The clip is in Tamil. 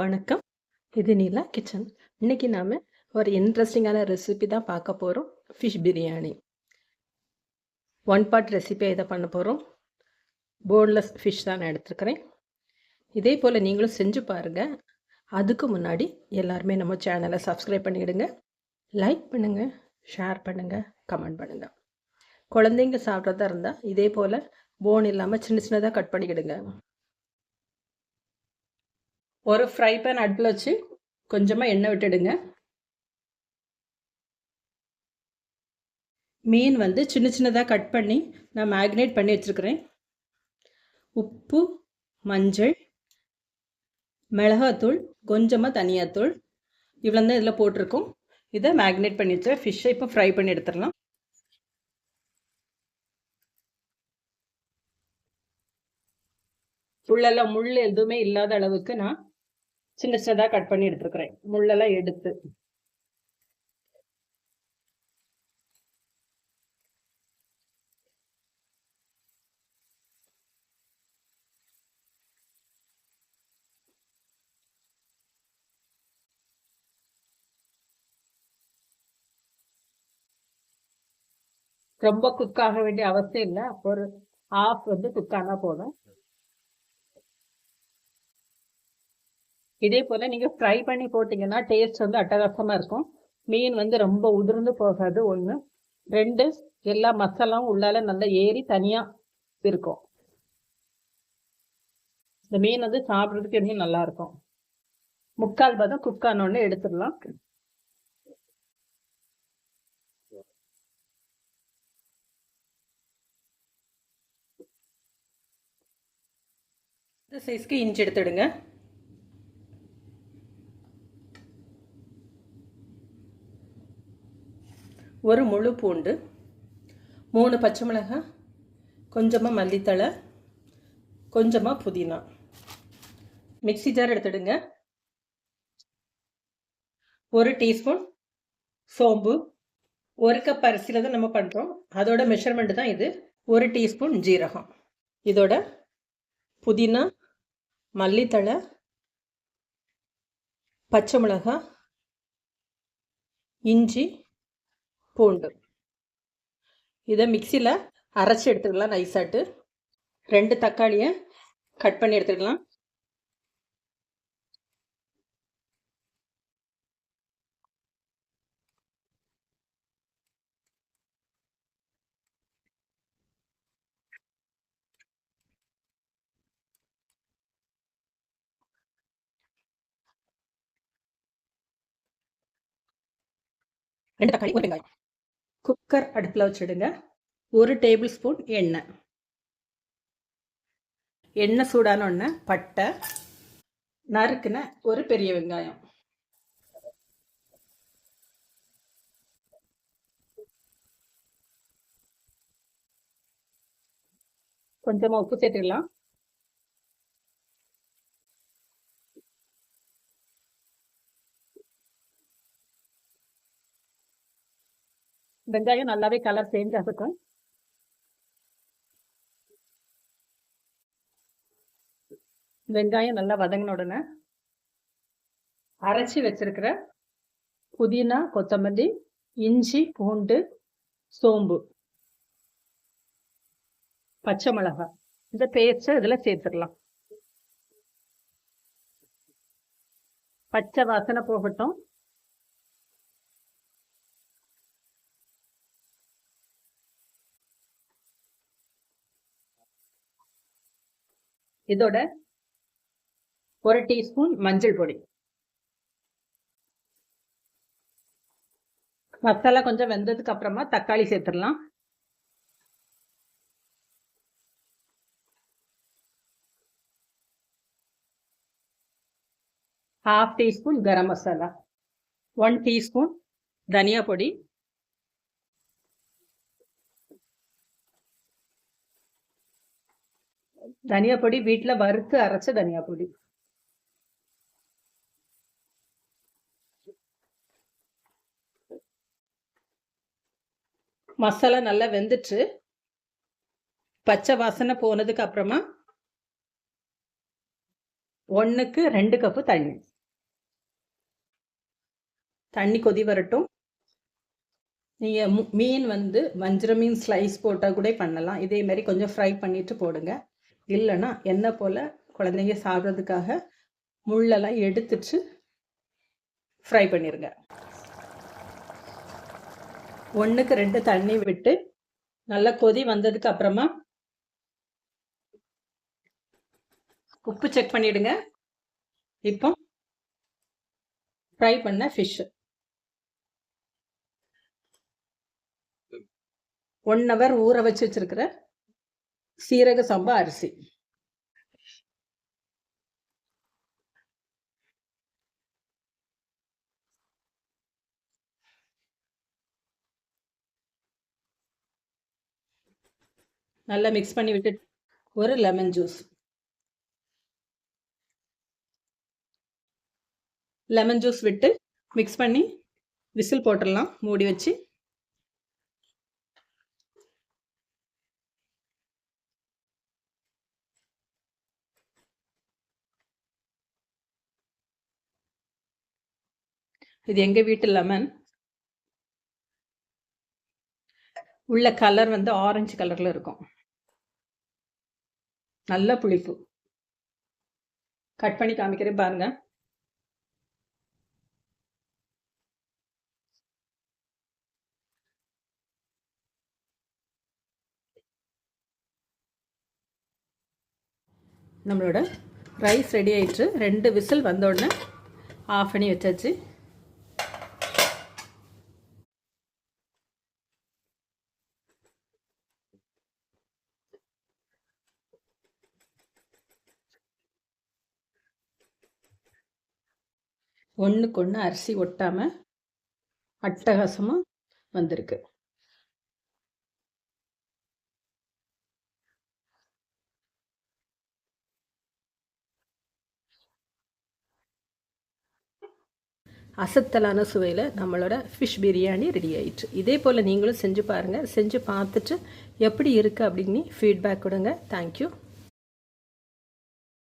வணக்கம். இது நீலா கிச்சன். இன்னைக்கு நாம் ஒரு இன்ட்ரெஸ்டிங்கான ரெசிபி தான் பார்க்க போகிறோம் ஃபிஷ் பிரியாணி ஒன் பார்ட் ரெசிபியாக இதை பண்ண போகிறோம் போன்லெஸ் ஃபிஷ் தான் நான் எடுத்துருக்கிறேன். இதே போல் நீங்களும் செஞ்சு பாருங்கள் அதுக்கு முன்னாடி எல்லாருமே நம்ம சேனலை சப்ஸ்கிரைப் பண்ணிவிடுங்க லைக் பண்ணுங்கள் ஷேர் பண்ணுங்கள் கமெண்ட் பண்ணுங்கள் குழந்தைங்க சாப்பிட்றதா இருந்தால் இதே போல் போன் இல்லாமல் சின்ன சின்னதாக கட் பண்ணிக்கிடுங்க. ஒரு ஃப்ரை பேன் அடுப்பில் வச்சு கொஞ்சமாக எண்ணெய் விட்டுடுங்க. மீன் வந்து சின்ன சின்னதாக கட் பண்ணி நான் மேக்னேட் பண்ணி வச்சுருக்கிறேன். உப்பு மஞ்சள் மிளகாத்தூள் கொஞ்சமாக தனியாத்தூள். இவ்வளோ தான் இதில் போட்டிருக்கோம். இதை மேக்னேட் பண்ணி வச்சு ஃபிஷ்ஷை இப்போ ஃப்ரை பண்ணி எடுத்துடலாம். உள்ளெல்லாம் முள் எதுவுமே இல்லாத அளவுக்கு நான் சின்ன சின்னதாக கட் பண்ணி எடுத்துருக்குறேன். முள்ளெல்லாம் எடுத்து. ரொம்ப குக் ஆக வேண்டிய அவசியம் இல்லை. ஒரு ஆஃப் வந்து குக் ஆனால் போதும். இதே போல் நீங்கள் ஃப்ரை பண்ணி போட்டிங்கன்னா டேஸ்ட் வந்து அட்டகாசமாக இருக்கும். மீன் வந்து ரொம்ப உதிர்ந்து போகாது ஒன்று ரெண்டு எல்லா மசாலாவும் உள்ளால நல்லா ஏறி தனியாக இருக்கும். இந்த மீன் வந்து சாப்பிட்றதுக்கு இன்னும் நல்லா இருக்கும். முக்கால் பதம் குக் ஆனோடனே எடுத்துடலாம். இந்த சைஸ்க்கு இஞ்சி எடுத்துடுங்க ஒரு முழு பூண்டு மூணு பச்சை மிளகாய் கொஞ்சமாக மல்லித்தழை கொஞ்சமாக புதினா. மிக்சி ஜார் எடுத்துடுங்க. ஒரு டீஸ்பூன் சோம்பு ஒரு கப் அரிசியில் தான் நம்ம பண்ணுறோம் அதோட மெஷர்மெண்ட் தான் இது. ஒரு டீஸ்பூன் ஜீரகம். இதோட புதினா மல்லித்தழை பச்சை மிளகாய் இஞ்சி பூண்டு. இதை மிக்சியில் அரைச்சி எடுத்துக்கலாம் நைஸாட்டு ரெண்டு தக்காளியை கட் பண்ணி எடுத்துக்கலாம். ரெண்டு தக்காளி ஒரு வெங்காயம். குக்கர் அடுப்பில் வச்சுடுங்க. ஒரு டேபிள் ஸ்பூன் எண்ணெய். எண்ணெய் சூடான ஒன்று பட்டை நறுக்குன ஒரு பெரிய வெங்காயம். கொஞ்சமாக உப்பு சேர்த்துக்கலாம். வெங்காயம் நல்லாவே கலர் சேஞ்ச் ஆகட்டும். வெங்காயம் நல்லா வதங்கின உடனே அரைச்சி வச்சிருக்கிற புதினா கொத்தமல்லி இஞ்சி பூண்டு சோம்பு பச்சை மிளகாய் இந்த பேஸ்ட்டை இதில் சேர்த்துடலாம் பச்சை வாசனை போகட்டும். இதோட ஒரு டீஸ்பூன் மஞ்சள் பொடி. மசாலா கொஞ்சம் வெந்ததுக்கு அப்புறமா தக்காளி சேர்த்துடலாம். Half teaspoon garam masala. One teaspoon தனியா பொடி. தனியா பொடி வீட்டில் வறுத்து அரைச்ச தனியா பொடி மசாலா நல்லா வெந்துட்டு பச்சை வாசனை போனதுக்கு அப்புறமா ஒன்றுக்கு ரெண்டு கப்பு தண்ணி. தண்ணி கொதி வரட்டும். நீங்கள் மீன் வந்து வஞ்சிர மீன் ஸ்லைஸ் போட்டால் கூட பண்ணலாம். இதே மாதிரி கொஞ்சம் ஃப்ரை பண்ணிவிட்டு போடுங்க. இல்லைன்னா என்ன போல் குழந்தைங்க சாப்பிட்றதுக்காக முள்ளெல்லாம் எடுத்துட்டு ஃப்ரை பண்ணிடுங்க ஒன்றுக்கு ரெண்டு தண்ணி விட்டு நல்லா கொதி வந்ததுக்கு அப்புறமா உப்பு செக் பண்ணிடுங்க. இப்போ ஃப்ரை பண்ண ஃபிஷ்ஷு ஒன் ஹவர் ஊற வச்சு வச்சிருக்கிற சீரக சம்பா அரிசி. நல்லா மிக்ஸ் பண்ணி விட்டு ஒரு லெமன் ஜூஸ் லெமன் ஜூஸ் விட்டு மிக்ஸ் பண்ணி விசில் போட்டுடலாம். மூடி வச்சு இது எங்கள் வீட்டு லெமன்? உள்ள கலர் வந்து ஆரஞ்சு கலரில் இருக்கும். நல்ல புளிப்பு. கட் பண்ணி காமிக்கிறேன் பாருங்க. நம்மளோட ரைஸ் ரெடி ஆயிட்டு ரெண்டு விசில் வந்த உடனே ஆஃப் பண்ணி வச்சாச்சு. ஒன்றுக்கு ஒன்று அரிசி ஒட்டாமல் அட்டகாசமாக வந்திருக்கு. அசத்தலான சுவையில் நம்மளோட ஃபிஷ் பிரியாணி ரெடி ஆயிடுச்சு இதே போல் நீங்களும் செஞ்சு பாருங்கள் செஞ்சு பார்த்துட்டு எப்படி இருக்குது அப்படின்னு ஃபீட்பேக் கொடுங்க. தேங்க்யூ